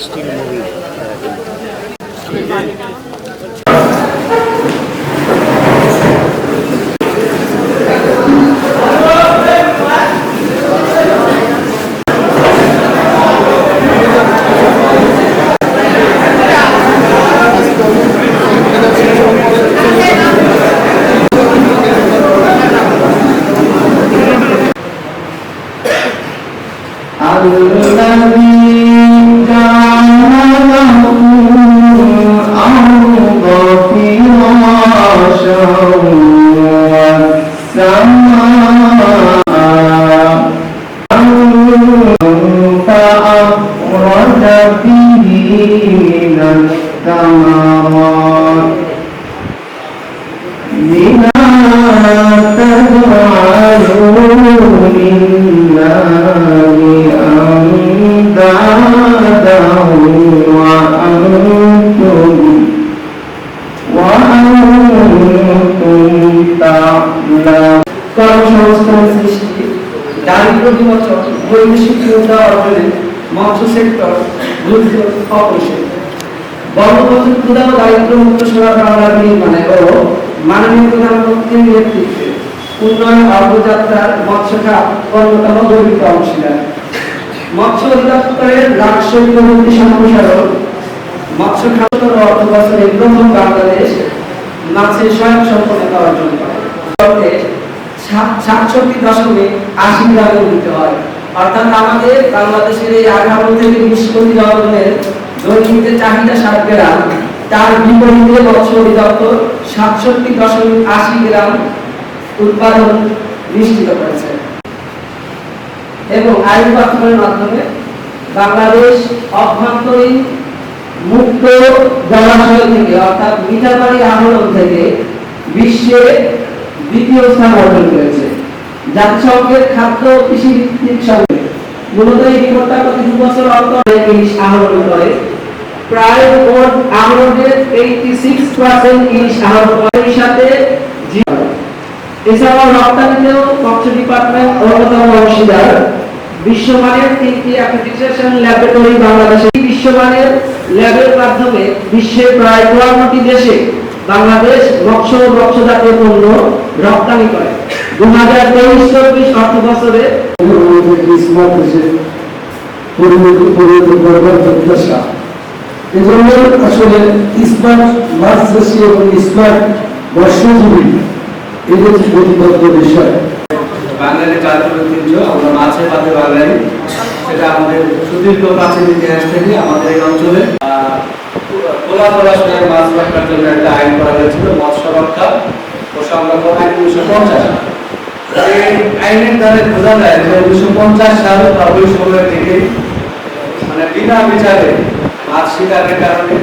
Still moving. فأخرج به من الثمرات وأنتم وأنتم تعلمون কর্মসংস্থান সৃষ্টি দারিদ্র বিমোচন বৈদেশিক মুদ্রা অর্জনে মৎস্য সেক্টর দুর্যোগ অপরিষদ বঙ্গবন্ধু ক্ষুদা ও দারিদ্র মুক্ত সরবরাহ নির্মাণে ও মাননীয় প্রধানমন্ত্রীর নেতৃত্বে উন্নয়ন অগ্রযাত্রার মৎস্য খাত অন্যতম গর্বিত অংশীদার মৎস্য অধিদপ্তরের লাক্সই প্রযুক্তি সম্প্রসারণ মৎস্য খাত অর্থ বছরে প্রথম বাংলাদেশ মাছের স্বয়ং সম্পূর্ণতা অর্জন করে সাতষট্টি দশমিক আশি গ্রামে উন্নীত হয়। অর্থাৎ আমাদের বাংলাদেশের এই আঠারো থেকে বিশ কোটি জনগণের দৈনিক যে চাহিদা গ্রাম, তার বিপরীতে মৎস্য অধিদপ্তর সাতষট্টি দশমিক আশি গ্রাম উৎপাদন নিশ্চিত করেছে। এবং আইন গঠনের মাধ্যমে বাংলাদেশ অভ্যন্তরীণ মুক্ত জলাশয় থেকে, অর্থাৎ মিঠা পানি আহরণ থেকে বিশ্বে দ্বিতীয় স্থান অর্জন করেছে। জাতিসংঘের খাদ্য কৃষি ভিত্তিক সঙ্গে মূলত এই প্রতি দু বছর অন্তর ইলিশ আহরণ করে। প্রায় মোট আহরণের এইটি সিক্স পার্সেন্ট ইলিশ আহরণ করে। সাথে এছাড়াও রপ্তানিতেও মৎস্য ডিপার্টমেন্ট অন্যতম অংশীদার। বিশ্বমানের তিনটি অ্যাক্রেডিটেশন ল্যাবরেটরি বাংলাদেশে বিশ্বমানের ল্যাবের মাধ্যমে বিশ্বের প্রায় চুয়ান্নটি দেশে বাংলাদেশ মৎস্য ও মৎস্যজাতীয় পণ্য রপ্তানি করে। দু হাজার তেইশ চব্বিশ অর্থ বছরে স্মার্ট দেশে পরিণত পরিণত করবার প্রত্যাশা। এজন্য আসলে স্মার্ট মাছ চাষি এবং স্মার্ট মৎস্যজীবী এদের প্রতিবদ্ধ বিষয়। বাঙালি ঐতিহ্য আমরা মাছে ভাতে বাঙালি। সেটা আমাদের সুদীর্ঘ প্রাচীন ইতিহাস থেকে আমাদের এই অঞ্চলে। খোলা মাছ রক্ষার জন্য একটা আইন করা হয়েছিল, মৎস্য রক্ষা ও সংরক্ষণ আইন উনিশশো পঞ্চাশ এই আইনের দ্বারা বোঝা যায় যে উনিশশো পঞ্চাশ সাল বা ওই সময় থেকে মানে বিনা বিচারে মাছ শিকারের কারণে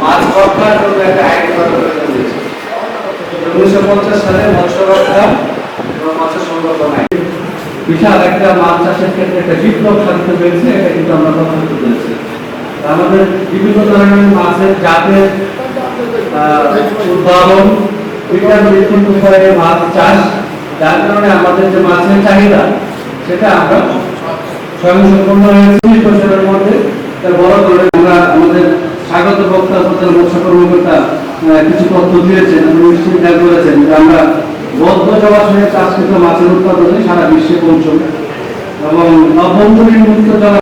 মাছ রক্ষার জন্য একটা আইন করা হয়েছে উনিশশো পঞ্চাশ সালে মৎস্য রক্ষা এবং মৎস্য সংরক্ষণ আইন বিশাল একটা মাছ চাষের ক্ষেত্রে একটা বিপ্লব সাধিত হয়েছে, এটা কিন্তু আমরা বলতে পেরেছি। আমাদের বিভিন্ন ধরনের মাছের জাতের উদ্ভাবন, বিজ্ঞান ভিত্তিক উপায়ে মাছ চাষ, যার কারণে আমাদের যে মাছের চাহিদা, সেটা আমরা স্বয়ংসম্পূর্ণ হয়েছে ত্রিশ বছরের মধ্যে। তার বড় করে আমরা আমাদের স্বাগত বক্তা মৎস্য কর্মকর্তা কিছু তথ্য দিয়েছেন নিশ্চিত করেছেন যে আমরা বদ্ধ জলাশয়ে চাষকৃত মাছের উৎপাদনে সারা বিশ্বে পৌঁছবে এবং অভ্যন্তরীণ মুক্ত জলা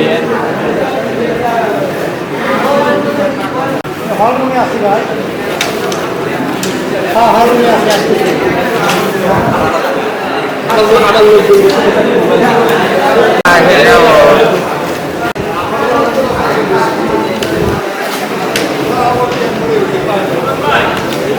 Yeah. হলরুমে আসি ভাই হ্যাঁ হলরুমে আসি আসি